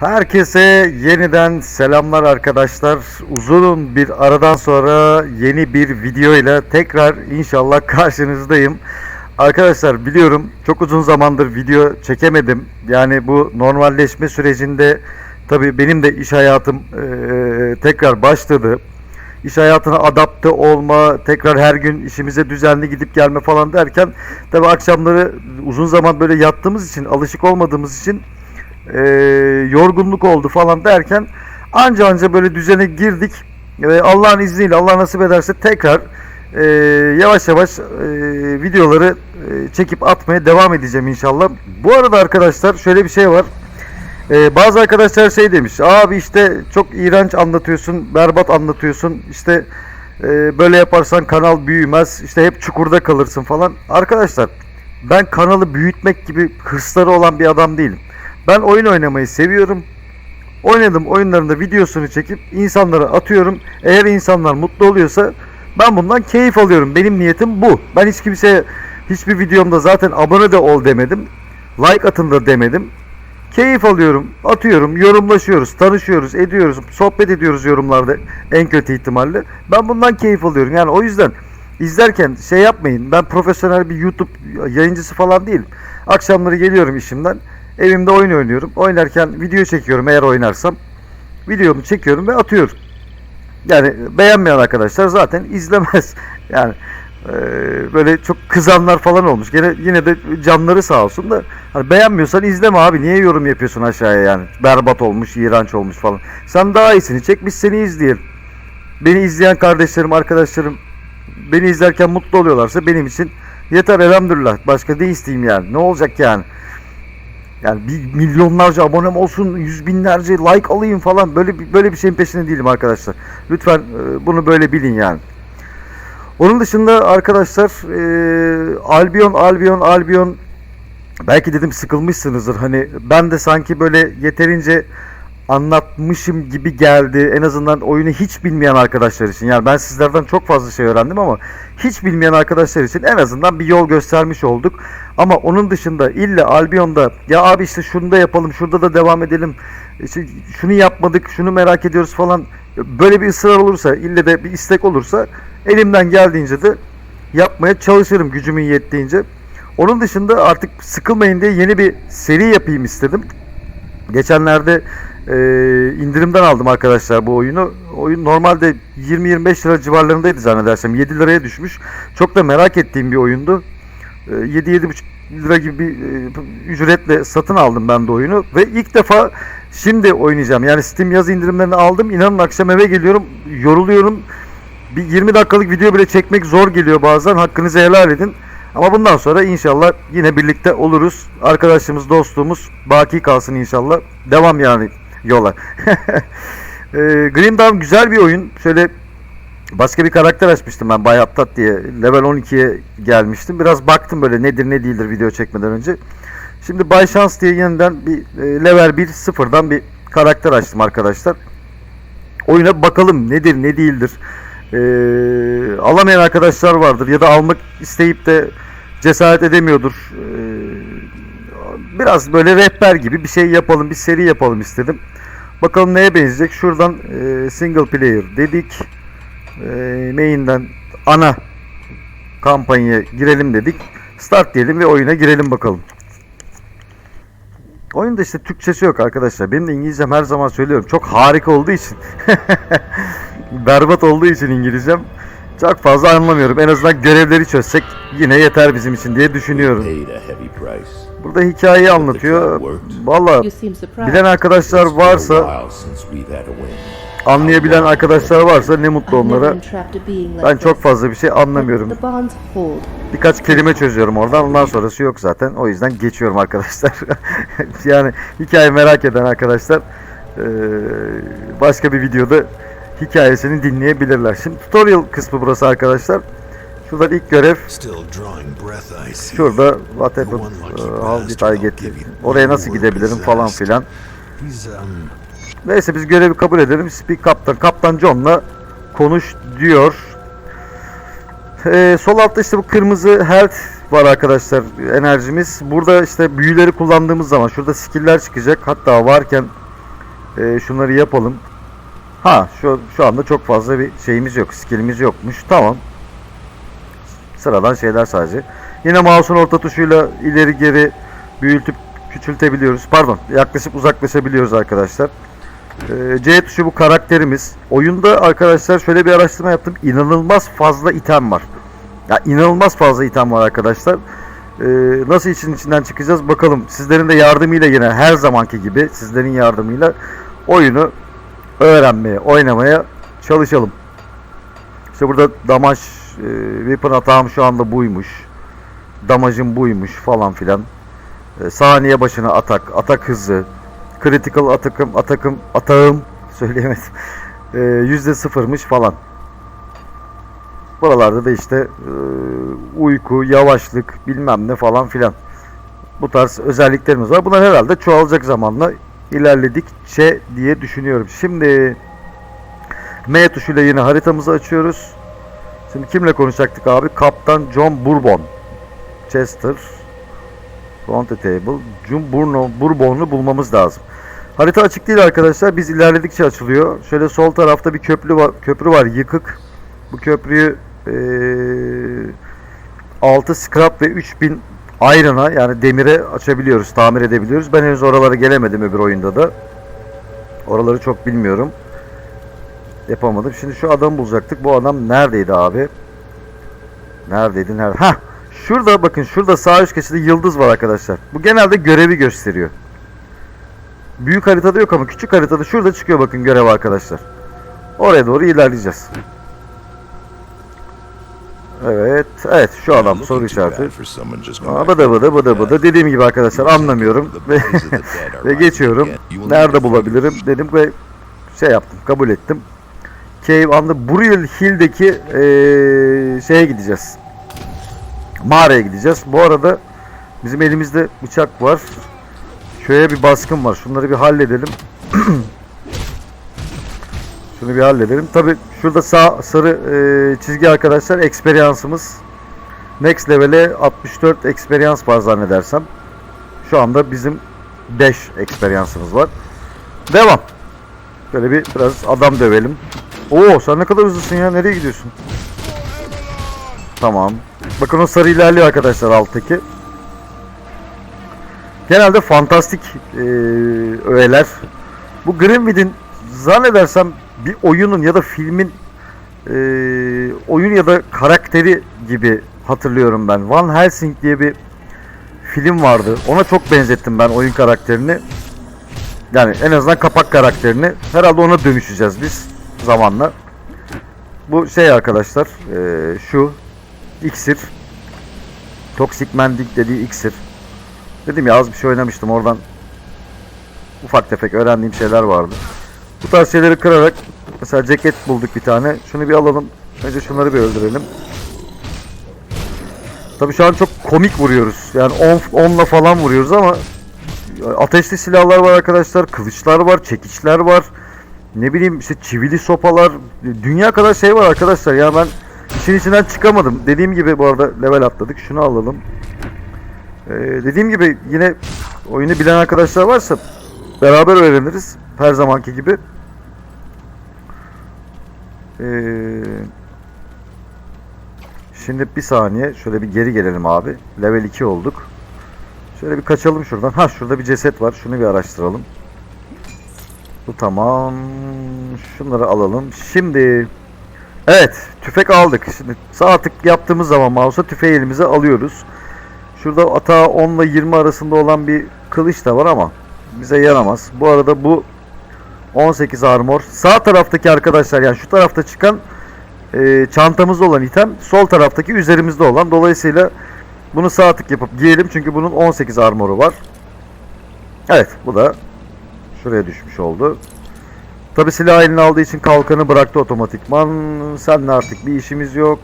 Herkese yeniden selamlar arkadaşlar. Uzun bir aradan sonra yeni bir video ile tekrar inşallah karşınızdayım. Arkadaşlar biliyorum çok uzun zamandır video çekemedim. Yani bu normalleşme sürecinde tabii benim de iş hayatım eee, tekrar başladı. İş hayatına adapte olma, tekrar her gün işimize düzenli gidip gelme falan derken tabii akşamları uzun zaman böyle yattığımız için, alışık olmadığımız için e, yorgunluk oldu falan derken anca anca böyle düzene girdik ve Allah'ın izniyle Allah nasip ederse tekrar e, yavaş yavaş e, videoları e, çekip atmaya devam edeceğim inşallah. Bu arada arkadaşlar şöyle bir şey var. E, bazı arkadaşlar şey demiş abi işte çok iğrenç anlatıyorsun berbat anlatıyorsun işte e, böyle yaparsan kanal büyümez işte hep çukurda kalırsın falan. Arkadaşlar ben kanalı büyütmek gibi hırsları olan bir adam değilim. Ben oyun oynamayı seviyorum. Oynadığım oyunlarında videosunu çekip insanlara atıyorum. Eğer insanlar mutlu oluyorsa ben bundan keyif alıyorum. Benim niyetim bu. Ben hiç kimseye hiçbir videomda zaten abone de ol demedim. Like atın da demedim. Keyif alıyorum, atıyorum, yorumlaşıyoruz, tanışıyoruz, ediyoruz, sohbet ediyoruz yorumlarda en kötü ihtimalle. Ben bundan keyif alıyorum. Yani o yüzden izlerken şey yapmayın. Ben profesyonel bir YouTube yayıncısı falan değilim. Akşamları geliyorum işimden. Evimde oyun oynuyorum. Oynarken video çekiyorum eğer oynarsam. Videomu çekiyorum ve atıyorum. Yani beğenmeyen arkadaşlar zaten izlemez. Yani e, böyle çok kızanlar falan olmuş. Gene yine de canları sağ olsun da hani beğenmiyorsan izleme abi. Niye yorum yapıyorsun aşağıya yani? Berbat olmuş, iğrenç olmuş falan. Sen daha iyisini çek biz seni izleyelim. Beni izleyen kardeşlerim, arkadaşlarım beni izlerken mutlu oluyorlarsa benim için yeter elhamdülillah. Başka ne isteyeyim yani? Ne olacak yani? Yani bir milyonlarca abonem olsun, yüz binlerce like alayım falan böyle bir- böyle bir şeyin peşinde değilim arkadaşlar. Lütfen e, bunu böyle bilin yani. Onun dışında arkadaşlar e, Albion, Albion, Albion belki dedim sıkılmışsınızdır. Hani ben de sanki böyle yeterince anlatmışım gibi geldi. En azından oyunu hiç bilmeyen arkadaşlar için. Yani ben sizlerden çok fazla şey öğrendim ama hiç bilmeyen arkadaşlar için en azından bir yol göstermiş olduk. Ama onun dışında illa Albion'da ya abi işte şunu da yapalım, şurada da devam edelim. işte şunu yapmadık, şunu merak ediyoruz falan. Böyle bir ısrar olursa, ille de bir istek olursa elimden geldiğince de yapmaya çalışırım gücümün yettiğince. Onun dışında artık sıkılmayın diye yeni bir seri yapayım istedim. Geçenlerde e, indirimden aldım arkadaşlar bu oyunu. Oyun normalde 20-25 lira civarlarındaydı zannedersem. 7 liraya düşmüş. Çok da merak ettiğim bir oyundu. E, 7-7,5 lira gibi bir e, ücretle satın aldım ben de oyunu. Ve ilk defa şimdi oynayacağım. Yani Steam yaz indirimlerini aldım. İnanın akşam eve geliyorum. Yoruluyorum. Bir 20 dakikalık video bile çekmek zor geliyor bazen. Hakkınızı helal edin. Ama bundan sonra inşallah yine birlikte oluruz. Arkadaşımız, dostluğumuz baki kalsın inşallah. Devam yani yola. e, Green Dawn güzel bir oyun. Şöyle başka bir karakter açmıştım ben Bay Aptat diye. Level 12'ye gelmiştim. Biraz baktım böyle nedir ne değildir video çekmeden önce. Şimdi Bay Şans diye yeniden bir e, level 1 sıfırdan bir karakter açtım arkadaşlar. Oyuna bakalım nedir ne değildir. Ee, alamayan arkadaşlar vardır ya da almak isteyip de cesaret edemiyordur. Ee, biraz böyle rehber gibi bir şey yapalım, bir seri yapalım istedim. Bakalım neye benzeyecek. Şuradan e, single player dedik. E, main'den ana kampanyaya girelim dedik. Start diyelim ve oyuna girelim bakalım. Oyunda işte Türkçesi yok arkadaşlar. Benim de İngilizcem her zaman söylüyorum. Çok harika olduğu için. Berbat olduğu için İngilizcem. Çok fazla anlamıyorum. En azından görevleri çözsek yine yeter bizim için diye düşünüyorum. Burada hikayeyi anlatıyor. Valla bilen arkadaşlar varsa, anlayabilen arkadaşlar varsa ne mutlu onlara. Ben çok fazla bir şey anlamıyorum. Birkaç kelime çözüyorum oradan. Ondan sonrası yok zaten. O yüzden geçiyorum arkadaşlar. yani hikaye merak eden arkadaşlar eee, başka bir videoda hikayesini dinleyebilirler. Şimdi tutorial kısmı burası arkadaşlar. Şuradan ilk görev şurada what happened, uh, how did I get oraya nasıl gidebilirim falan filan. Um Neyse biz görevi kabul edelim. Speak Kaptan. Kaptan John'la konuş diyor. Ee, sol altta işte bu kırmızı health var arkadaşlar enerjimiz. Burada işte büyüleri kullandığımız zaman şurada skill'ler çıkacak. Hatta varken Ee, şunları yapalım. Ha şu şu anda çok fazla bir şeyimiz yok. Skillimiz yokmuş. Tamam. Sıradan şeyler sadece. Yine mouse'un orta tuşuyla ileri geri büyütüp küçültebiliyoruz. Pardon, yaklaşıp uzaklaşabiliyoruz arkadaşlar. Ee, C tuşu bu karakterimiz. Oyunda arkadaşlar şöyle bir araştırma yaptım. İnanılmaz fazla item var. Ya inanılmaz fazla item var arkadaşlar. Ee, nasıl için içinden çıkacağız bakalım. Sizlerin de yardımıyla yine her zamanki gibi sizlerin yardımıyla oyunu öğrenmeye, oynamaya çalışalım. İşte burada damaj e, weapon atağım şu anda buymuş. Damajım buymuş falan filan. E, saniye başına atak, atak hızı, critical atakım, atakım, atağım söyleyemedim. E, yüzde sıfırmış falan. Buralarda da işte e, uyku, yavaşlık bilmem ne falan filan. Bu tarz özelliklerimiz var. Bunlar herhalde çoğalacak zamanla ilerledikçe diye düşünüyorum. Şimdi M tuşuyla yine haritamızı açıyoruz. Şimdi kimle konuşacaktık abi? Kaptan John Bourbon. Chester. Front table. John Burno, Bourbon'u bulmamız lazım. Harita açık değil arkadaşlar. Biz ilerledikçe açılıyor. Şöyle sol tarafta bir köprü var, köprü var yıkık. Bu köprüyü eee 6 scrap ve 3000 iron'a yani demire açabiliyoruz, tamir edebiliyoruz. Ben henüz oralara gelemedim öbür oyunda da. Oraları çok bilmiyorum. Yapamadım. Şimdi şu adamı bulacaktık. Bu adam neredeydi abi? Neredeydi? Nerede? Ha, şurada bakın şurada sağ üst köşede yıldız var arkadaşlar. Bu genelde görevi gösteriyor. Büyük haritada yok ama küçük haritada şurada çıkıyor bakın görev arkadaşlar. Oraya doğru ilerleyeceğiz. Evet, evet şu adam soru işareti. Bıdı bıdı bıdı bıdı dediğim gibi arkadaşlar anlamıyorum ve, ve geçiyorum. Nerede bulabilirim dedim ve şey yaptım kabul ettim. Cave on the Burial Hill'deki eee, şeye gideceğiz. Mağaraya gideceğiz. Bu arada bizim elimizde bıçak var. Köye bir baskın var. Şunları bir halledelim. Şunu bir halledelim. Tabi şurada sağ sarı eee, çizgi arkadaşlar eksperyansımız. Next level'e 64 experience var zannedersem. Şu anda bizim 5 experience'ımız var. Devam. Böyle bir biraz adam dövelim. Oo sen ne kadar hızlısın ya. Nereye gidiyorsun? Tamam. Bakın o sarı ilerliyor arkadaşlar alttaki. Genelde fantastik eee, öğeler. Bu Grimwood'in zannedersem bir oyunun ya da filmin eee, oyun ya da karakteri gibi hatırlıyorum ben. Van Helsing diye bir film vardı. Ona çok benzettim ben oyun karakterini. Yani en azından kapak karakterini. Herhalde ona dönüşeceğiz biz zamanla. Bu şey arkadaşlar eee, şu iksir. Toxic Mending dediği iksir. Dedim ya az bir şey oynamıştım oradan ufak tefek öğrendiğim şeyler vardı. Bu tarz şeyleri kırarak mesela ceket bulduk bir tane. Şunu bir alalım. Önce şunları bir öldürelim. Tabii şu an çok komik vuruyoruz. Yani 10 10'la falan vuruyoruz ama ateşli silahlar var arkadaşlar, kılıçlar var, çekiçler var. Ne bileyim işte çivili sopalar, dünya kadar şey var arkadaşlar. Ya ben işin içinden çıkamadım. Dediğim gibi bu arada level atladık. Şunu alalım. Ee, dediğim gibi yine oyunu bilen arkadaşlar varsa beraber öğreniriz. Her zamanki gibi. Ee, şimdi bir saniye şöyle bir geri gelelim abi. Level 2 olduk. Şöyle bir kaçalım şuradan. Ha şurada bir ceset var. Şunu bir araştıralım. Bu tamam. Şunları alalım. Şimdi Evet, tüfek aldık. Şimdi sağ tık yaptığımız zaman mouse'a tüfeği elimize alıyoruz. Şurada ata 10 ile 20 arasında olan bir kılıç da var ama bize yaramaz. Bu arada bu 18 armor. Sağ taraftaki arkadaşlar yani şu tarafta çıkan e, çantamızda olan item sol taraftaki üzerimizde olan. Dolayısıyla bunu sağ tık yapıp giyelim çünkü bunun 18 armoru var. Evet bu da şuraya düşmüş oldu. Tabi silah eline aldığı için kalkanı bıraktı otomatikman. Seninle artık bir işimiz yok.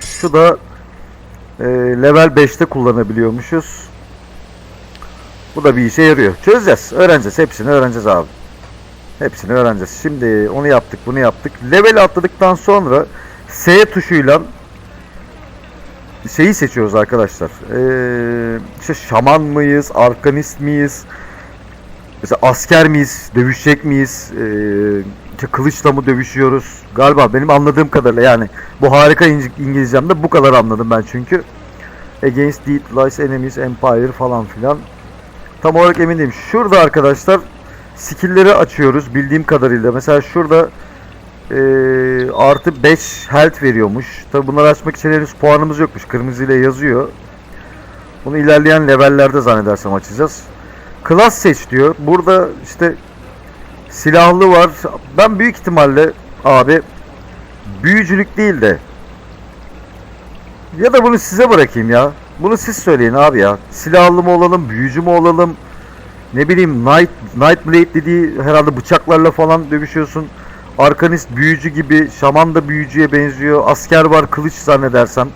Şu da e, level 5'te kullanabiliyormuşuz. Bu da bir işe yarıyor. Çözeceğiz. Öğreneceğiz. Hepsini öğreneceğiz abi. Hepsini öğreneceğiz. Şimdi onu yaptık, bunu yaptık. Level atladıktan sonra S tuşuyla şeyi seçiyoruz arkadaşlar. Ee, işte şaman mıyız, arkanist miyiz? Mesela asker miyiz? Dövüşecek miyiz? Ee, kılıçla mı dövüşüyoruz? Galiba benim anladığım kadarıyla yani bu harika İng- İngilizcemde bu kadar anladım ben çünkü. Against Deep Lies Enemies Empire falan filan. Tam olarak emin değilim. Şurada arkadaşlar skill'leri açıyoruz bildiğim kadarıyla. Mesela şurada eee, artı 5 health veriyormuş. Tabi bunları açmak için henüz puanımız yokmuş. Kırmızıyla yazıyor. Bunu ilerleyen levellerde zannedersem açacağız. Klas seç diyor. Burada işte silahlı var. Ben büyük ihtimalle abi büyücülük değil de ya da bunu size bırakayım ya. Bunu siz söyleyin abi ya. Silahlı mı olalım, büyücü mü olalım? Ne bileyim Night, Night Blade dediği herhalde bıçaklarla falan dövüşüyorsun. Arkanist büyücü gibi, şaman da büyücüye benziyor. Asker var kılıç zannedersem.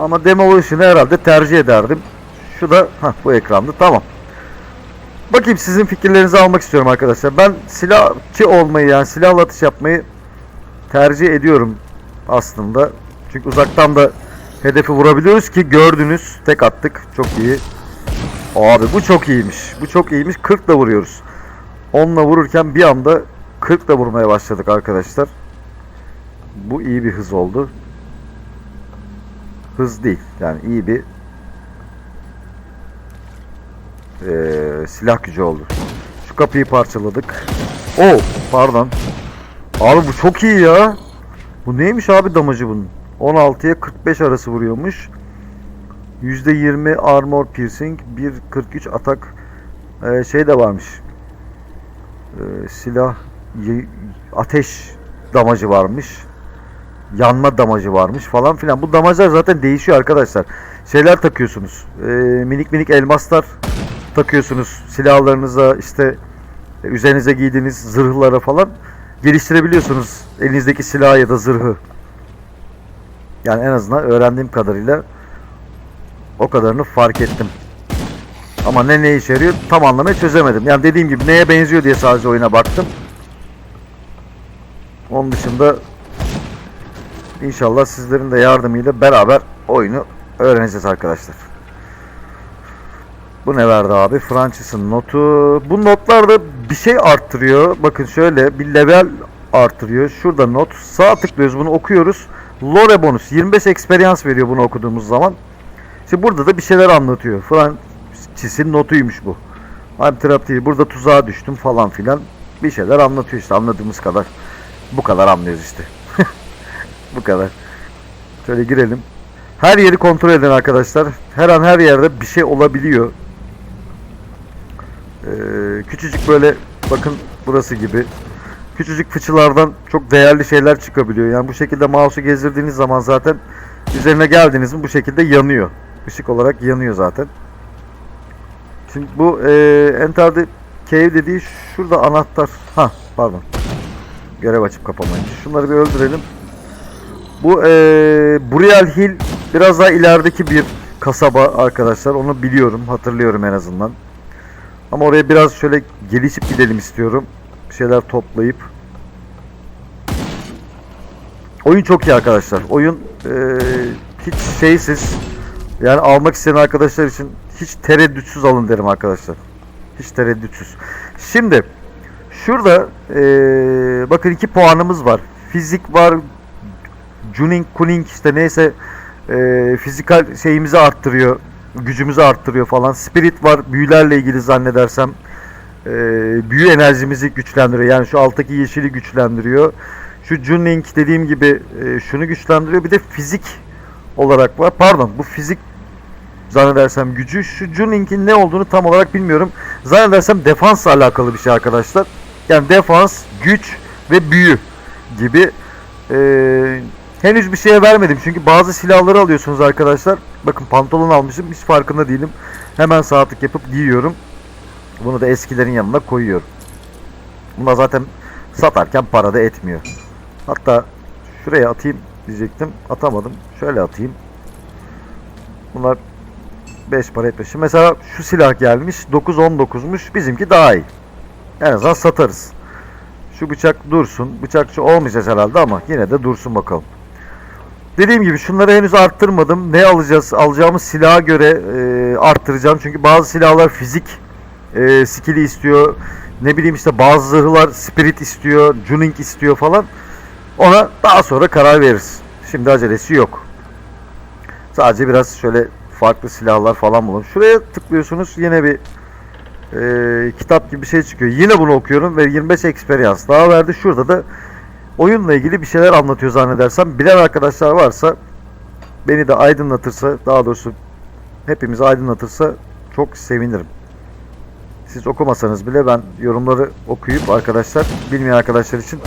Ama Demolition'ı herhalde tercih ederdim. Şu da hah, bu ekranda tamam. Bakayım sizin fikirlerinizi almak istiyorum arkadaşlar. Ben silahçı olmayı yani silahla atış yapmayı tercih ediyorum aslında. Çünkü uzaktan da hedefi vurabiliyoruz ki gördünüz. Tek attık. Çok iyi. Abi bu çok iyiymiş. Bu çok iyiymiş. 40 da vuruyoruz. 10'la vururken bir anda 40 da vurmaya başladık arkadaşlar. Bu iyi bir hız oldu. Hız değil. Yani iyi bir eee, silah gücü oldu. Şu kapıyı parçaladık. Oh pardon. Abi bu çok iyi ya. Bu neymiş abi damacı bunun? 16'ya 45 arası vuruyormuş. %20 armor piercing, 1.43 atak Ee, şey de varmış. Ee, silah ateş damacı varmış. Yanma damacı varmış falan filan. Bu damaclar zaten değişiyor arkadaşlar. Şeyler takıyorsunuz. Ee, minik minik elmaslar takıyorsunuz silahlarınıza işte e, üzerinize giydiğiniz zırhlara falan geliştirebiliyorsunuz elinizdeki silahı ya da zırhı. Yani en azından öğrendiğim kadarıyla o kadarını fark ettim. Ama ne ne işe yarıyor tam anlamaya çözemedim. Yani dediğim gibi neye benziyor diye sadece oyuna baktım. Onun dışında inşallah sizlerin de yardımıyla beraber oyunu öğreneceğiz arkadaşlar. Bu ne verdi abi? Francis'in notu. Bu notlar da bir şey arttırıyor. Bakın şöyle bir level arttırıyor. Şurada not. Sağ tıklıyoruz bunu okuyoruz. Lore bonus. 25 experience veriyor bunu okuduğumuz zaman. İşte burada da bir şeyler anlatıyor. Francis'in notuymuş bu. Trapped here. Burada tuzağa düştüm falan filan. Bir şeyler anlatıyor işte anladığımız kadar. Bu kadar anlıyoruz işte. bu kadar. Şöyle girelim. Her yeri kontrol edin arkadaşlar. Her an her yerde bir şey olabiliyor. Ee, küçücük böyle bakın burası gibi. Küçücük fıçılardan çok değerli şeyler çıkabiliyor. Yani bu şekilde mouse'u gezdirdiğiniz zaman zaten üzerine geldiniz mi bu şekilde yanıyor. Işık olarak yanıyor zaten. Şimdi bu e, Enter the Cave dediği şurada anahtar. Ha pardon. Görev açıp kapamayın. Şunları bir öldürelim. Bu e, Burial Hill biraz daha ilerideki bir kasaba arkadaşlar. Onu biliyorum, hatırlıyorum en azından. Ama oraya biraz şöyle gelişip gidelim istiyorum. Bir şeyler toplayıp. Oyun çok iyi arkadaşlar. Oyun e, hiç şeysiz. Yani almak isteyen arkadaşlar için hiç tereddütsüz alın derim arkadaşlar. Hiç tereddütsüz. Şimdi şurada e, bakın iki puanımız var. Fizik var, Juning, Kuning işte neyse e, fizikal şeyimizi arttırıyor. Gücümüzü arttırıyor falan. Spirit var büyülerle ilgili zannedersem. E, büyü enerjimizi güçlendiriyor. Yani şu alttaki yeşili güçlendiriyor. Şu Juning dediğim gibi e, şunu güçlendiriyor. Bir de fizik olarak var. Pardon bu fizik zannedersem gücü. Şu Juning'in ne olduğunu tam olarak bilmiyorum. Zannedersem defansla alakalı bir şey arkadaşlar. Yani defans, güç ve büyü gibi. Ee, henüz bir şeye vermedim. Çünkü bazı silahları alıyorsunuz arkadaşlar. Bakın pantolon almışım. Hiç farkında değilim. Hemen saatlik yapıp giyiyorum. Bunu da eskilerin yanına koyuyorum. Bunda zaten satarken para da etmiyor. Hatta şuraya atayım diyecektim. Atamadım. Şöyle atayım. Bunlar 5 para etmiş. Şimdi Mesela şu silah gelmiş. 9-19'muş. Bizimki daha iyi. En azından satarız. Şu bıçak dursun. Bıçakçı olmayacağız herhalde ama yine de dursun bakalım. Dediğim gibi şunları henüz arttırmadım. Ne alacağız? Alacağımız silaha göre e, arttıracağım. Çünkü bazı silahlar fizik e, skill'i istiyor. Ne bileyim işte bazı zırhlar spirit istiyor, tuning istiyor falan. Ona daha sonra karar veririz. Şimdi acelesi yok. Sadece biraz şöyle farklı silahlar falan bulalım. Şuraya tıklıyorsunuz yine bir e, kitap gibi bir şey çıkıyor. Yine bunu okuyorum ve 25 experience daha verdi. Şurada da oyunla ilgili bir şeyler anlatıyor zannedersem. Bilen arkadaşlar varsa beni de aydınlatırsa daha doğrusu hepimizi aydınlatırsa çok sevinirim. Siz okumasanız bile ben yorumları okuyup arkadaşlar bilmeyen arkadaşlar için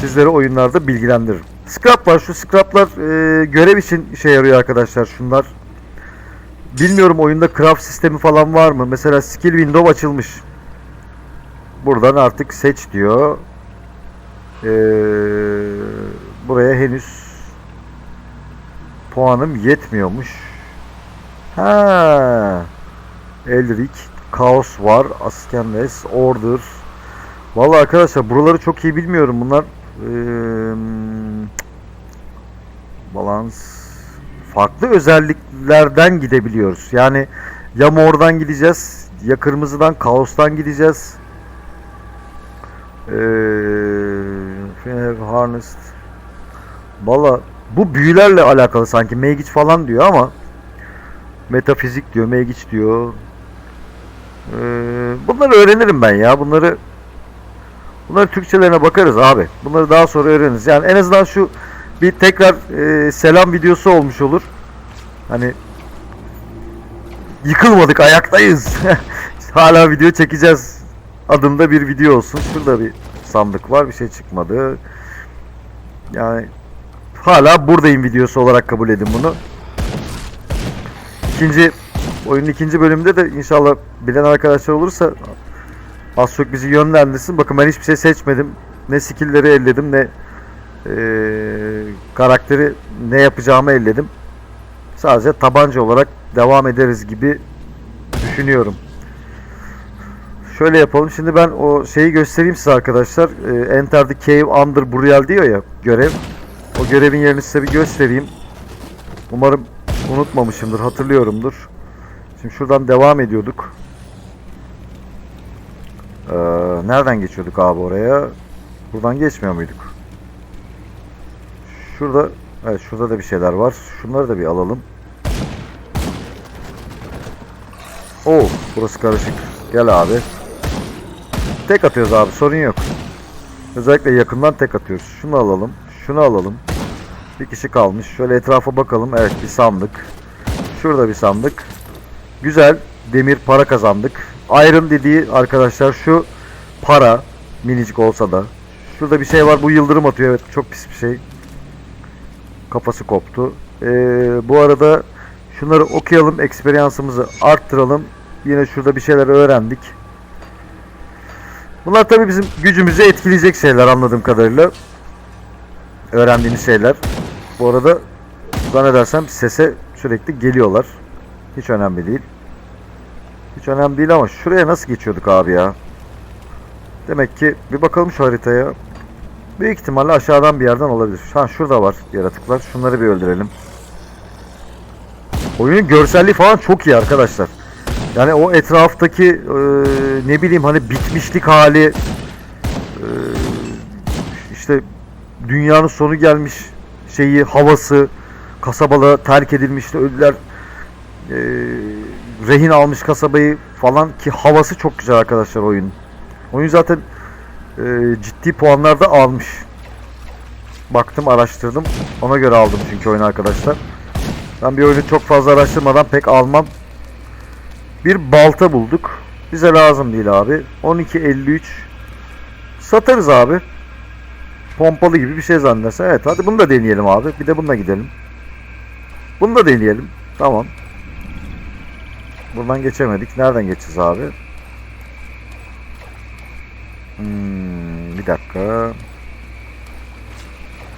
sizleri oyunlarda bilgilendiririm. Scrap var. Şu scraplar e, görev için işe yarıyor arkadaşlar şunlar. Bilmiyorum oyunda craft sistemi falan var mı? Mesela skill window açılmış. Buradan artık seç diyor. Ee, buraya henüz puanım yetmiyormuş. Ha. Elric, Chaos var, Askenles, Order. Vallahi arkadaşlar buraları çok iyi bilmiyorum. Bunlar eee balans farklı özelliklerden gidebiliyoruz. Yani ya mordan gideceğiz, ya kırmızıdan, kaostan gideceğiz. Eee harnessed. Valla bu büyülerle alakalı sanki Magic falan diyor ama metafizik diyor, Magic diyor. Eee, bunları öğrenirim ben ya. Bunları bunları Türkçelerine bakarız abi. Bunları daha sonra öğreniriz. Yani en azından şu bir tekrar e, selam videosu olmuş olur. Hani yıkılmadık ayaktayız. Hala video çekeceğiz adında bir video olsun. Şurada bir sandık var bir şey çıkmadı. Yani hala buradayım videosu olarak kabul edin bunu. İkinci oyunun ikinci bölümünde de inşallah bilen arkadaşlar olursa az çok bizi yönlendirsin. Bakın ben hiçbir şey seçmedim. Ne skill'leri elledim ne eee, karakteri ne yapacağımı elledim. Sadece tabanca olarak devam ederiz gibi düşünüyorum. Şöyle yapalım. Şimdi ben o şeyi göstereyim size arkadaşlar. Eee, Enter the Cave Under Burial diyor ya görev. O görevin yerini size bir göstereyim. Umarım unutmamışımdır, hatırlıyorumdur. Şimdi şuradan devam ediyorduk. Ee, nereden geçiyorduk abi oraya? Buradan geçmiyor muyduk? Şurada, evet şurada da bir şeyler var. Şunları da bir alalım. Oo, burası karışık. Gel abi. Tek atıyoruz abi, sorun yok. Özellikle yakından tek atıyoruz. Şunu alalım, şunu alalım. Bir kişi kalmış. Şöyle etrafa bakalım. Evet, bir sandık. Şurada bir sandık. Güzel. Demir para kazandık. Iron dediği arkadaşlar şu para minicik olsa da. Şurada bir şey var. Bu yıldırım atıyor. Evet çok pis bir şey. Kafası koptu. Ee, bu arada şunları okuyalım. Eksperyansımızı arttıralım. Yine şurada bir şeyler öğrendik. Bunlar tabii bizim gücümüzü etkileyecek şeyler anladığım kadarıyla. Öğrendiğimiz şeyler. Bu arada zannedersem sese sürekli geliyorlar. Hiç önemli değil. Hiç önemli değil ama şuraya nasıl geçiyorduk abi ya? Demek ki bir bakalım şu haritaya. Büyük ihtimalle aşağıdan bir yerden olabilir. An şurada var yaratıklar. Şunları bir öldürelim. Oyunun görselliği falan çok iyi arkadaşlar. Yani o etraftaki e, ne bileyim hani bitmişlik hali e, işte dünyanın sonu gelmiş şeyi havası kasabalı terk edilmişti ölüler e, rehin almış kasabayı falan ki havası çok güzel arkadaşlar oyun. Oyun zaten e, ciddi puanlar da almış. Baktım araştırdım. Ona göre aldım çünkü oyunu arkadaşlar. Ben bir oyunu çok fazla araştırmadan pek almam. Bir balta bulduk. Bize lazım değil abi. 12.53 Satarız abi. Pompalı gibi bir şey zannedersen. Evet hadi bunu da deneyelim abi. Bir de bununla gidelim. Bunu da deneyelim. Tamam. Buradan geçemedik. Nereden geçeceğiz abi? Bir dakika.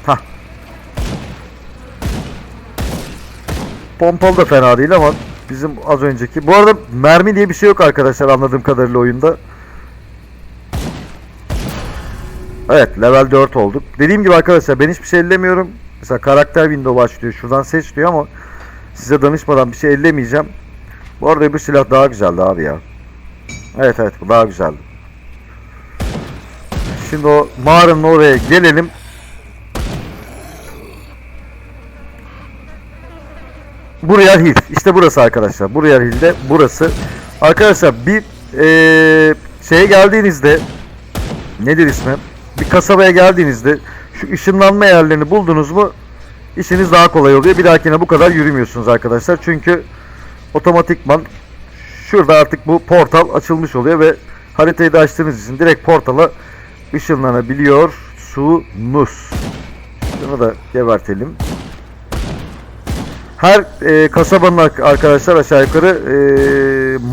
Hah. Pompalı da fena değil ama bizim az önceki. Bu arada mermi diye bir şey yok arkadaşlar anladığım kadarıyla oyunda. Evet level 4 olduk. Dediğim gibi arkadaşlar ben hiçbir şey ellemiyorum. Mesela karakter window başlıyor. Şuradan seç diyor ama size danışmadan bir şey ellemeyeceğim. Bu arada bu silah daha güzeldi abi ya. Evet evet bu daha güzeldi. Şimdi o mağaranın oraya gelelim. Buraya Hill. İşte burası arkadaşlar. Buraya Hill'de burası. Arkadaşlar bir eee, şeye geldiğinizde nedir ismi? Bir kasabaya geldiğinizde şu ışınlanma yerlerini buldunuz mu işiniz daha kolay oluyor. Bir dahakine bu kadar yürümüyorsunuz arkadaşlar. Çünkü otomatikman şurada artık bu portal açılmış oluyor ve haritayı da açtığınız için direkt portala ışınlanabiliyorsunuz. Şunu da gebertelim. Her e, kasabanın ar- arkadaşlar aşağı yukarı e,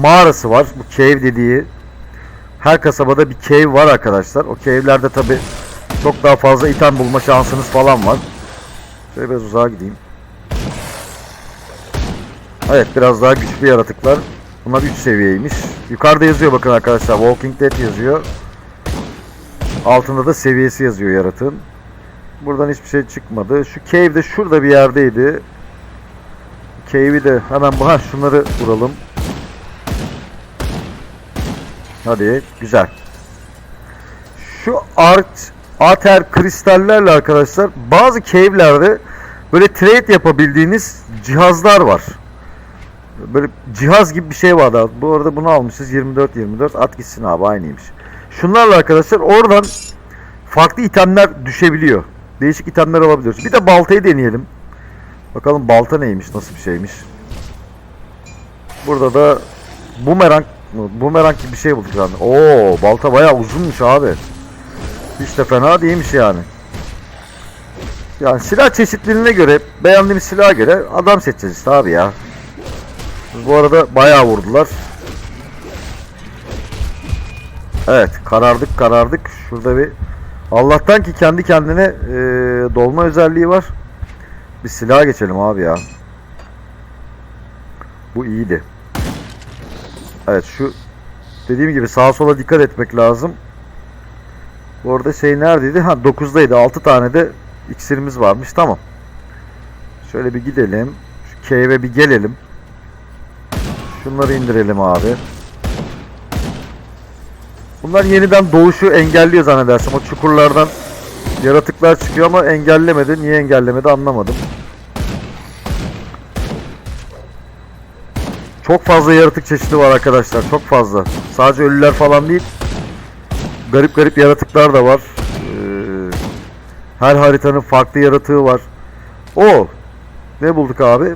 mağarası var. Bu cave dediği. Her kasabada bir cave var arkadaşlar. O cave'lerde tabi çok daha fazla item bulma şansınız falan var. Şöyle biraz uzağa gideyim. Evet biraz daha güçlü yaratıklar. Bunlar 3 seviyeymiş. Yukarıda yazıyor bakın arkadaşlar. Walking Dead yazıyor. Altında da seviyesi yazıyor yaratığın. Buradan hiçbir şey çıkmadı. Şu cave de şurada bir yerdeydi. Cave'i de hemen ha şunları vuralım. Hadi güzel. Şu art ater kristallerle arkadaşlar bazı cave'lerde böyle trade yapabildiğiniz cihazlar var. Böyle cihaz gibi bir şey vardı. Bu arada bunu almışız 24 24 at gitsin abi aynıymış. Şunlarla arkadaşlar oradan farklı itemler düşebiliyor. Değişik itemler alabiliyoruz. Bir de baltayı deneyelim. Bakalım balta neymiş, nasıl bir şeymiş. Burada da bumerang? Bumerang gibi bir şey bulduk yani. Oo, balta bayağı uzunmuş abi. Hiç de fena değilmiş yani. Yani silah çeşitliliğine göre, beğendiğimiz silaha göre adam seçeceğiz işte abi ya. Bu arada bayağı vurdular. Evet, karardık karardık. Şurada bir Allah'tan ki kendi kendine eee, dolma özelliği var. Bir silaha geçelim abi ya. Bu iyiydi. Evet şu dediğim gibi sağa sola dikkat etmek lazım. Bu arada şey neredeydi? Ha 9'daydı. 6 tane de iksirimiz varmış. Tamam. Şöyle bir gidelim. Şu cave'e bir gelelim. Şunları indirelim abi. Bunlar yeniden doğuşu engelliyor zannedersem. O çukurlardan Yaratıklar çıkıyor ama engellemedi. Niye engellemedi anlamadım. Çok fazla yaratık çeşidi var arkadaşlar. Çok fazla. Sadece ölüler falan değil. Garip garip yaratıklar da var. Ee, her haritanın farklı yaratığı var. O ne bulduk abi?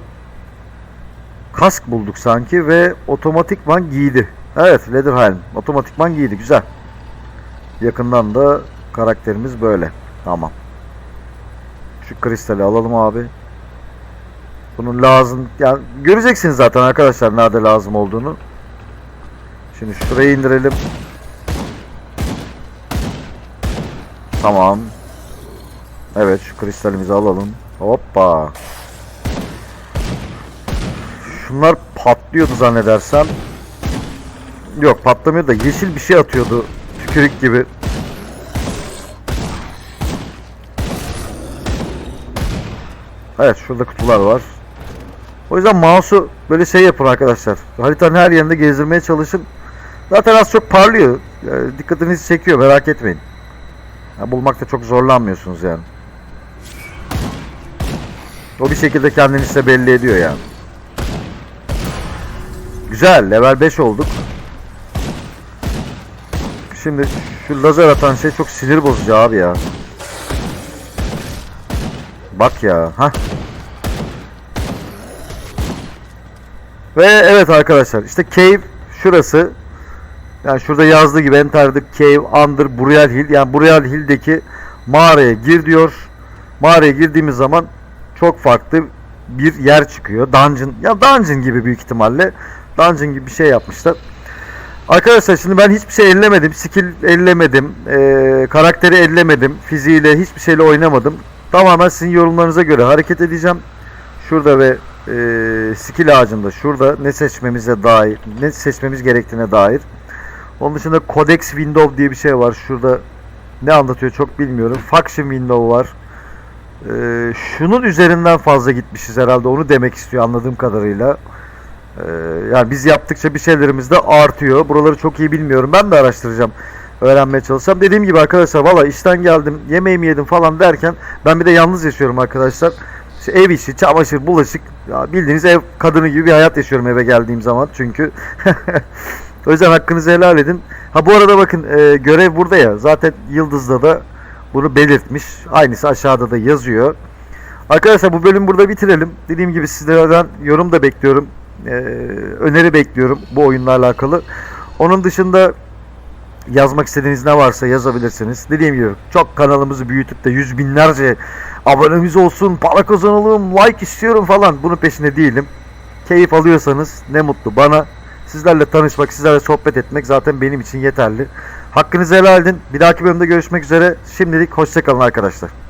Kask bulduk sanki ve otomatikman giydi. Evet Leatherhelm otomatikman giydi. Güzel. Yakından da karakterimiz böyle. Tamam. Şu kristali alalım abi. Bunun lazım yani göreceksiniz zaten arkadaşlar nerede lazım olduğunu. Şimdi şurayı indirelim. Tamam. Evet şu kristalimizi alalım. Hoppa. Şunlar patlıyordu zannedersem. Yok patlamıyor da yeşil bir şey atıyordu. Tükürük gibi. Evet şurada kutular var. O yüzden mouse'u böyle şey yapın arkadaşlar. Haritanın her yerinde gezdirmeye çalışın. Zaten az çok parlıyor. Yani dikkatinizi çekiyor merak etmeyin. Ya bulmakta çok zorlanmıyorsunuz yani. O bir şekilde kendini size belli ediyor yani. Güzel level 5 olduk. Şimdi şu lazer atan şey çok sinir bozucu abi ya. Bak ya. ha. Ve evet arkadaşlar işte cave şurası. Yani şurada yazdığı gibi Enter the Cave Under Burial Hill. Yani Burial Hill'deki mağaraya gir diyor. Mağaraya girdiğimiz zaman çok farklı bir yer çıkıyor. Dungeon. Ya dungeon gibi büyük ihtimalle. Dungeon gibi bir şey yapmışlar. Arkadaşlar şimdi ben hiçbir şey ellemedim. Skill ellemedim. eee, karakteri ellemedim. Fiziğiyle hiçbir şeyle oynamadım. Tamamen sizin yorumlarınıza göre hareket edeceğim. Şurada ve eee skill ağacında şurada ne seçmemize dair, ne seçmemiz gerektiğine dair. Onun dışında Codex Window diye bir şey var. Şurada ne anlatıyor çok bilmiyorum. Faction Window var. Eee, şunun üzerinden fazla gitmişiz herhalde. Onu demek istiyor anladığım kadarıyla. Ee, yani biz yaptıkça bir şeylerimiz de artıyor. Buraları çok iyi bilmiyorum. Ben de araştıracağım. Öğrenmeye çalışacağım. Dediğim gibi arkadaşlar valla işten geldim, yemeğimi yedim falan derken ben bir de yalnız yaşıyorum arkadaşlar. İşte ev işi, çamaşır, bulaşık. Ya bildiğiniz ev kadını gibi bir hayat yaşıyorum eve geldiğim zaman çünkü. o yüzden hakkınızı helal edin. Ha bu arada bakın e, görev burada ya. Zaten Yıldız'da da bunu belirtmiş. Aynısı aşağıda da yazıyor. Arkadaşlar bu bölümü burada bitirelim. Dediğim gibi sizlerden yorum da bekliyorum. Ee, öneri bekliyorum bu oyunla alakalı. Onun dışında yazmak istediğiniz ne varsa yazabilirsiniz. Dediğim gibi çok kanalımızı büyütüp de yüz binlerce abonemiz olsun, para kazanalım, like istiyorum falan. Bunun peşinde değilim. Keyif alıyorsanız ne mutlu bana. Sizlerle tanışmak, sizlerle sohbet etmek zaten benim için yeterli. Hakkınızı helal edin. Bir dahaki bölümde görüşmek üzere. Şimdilik hoşçakalın arkadaşlar.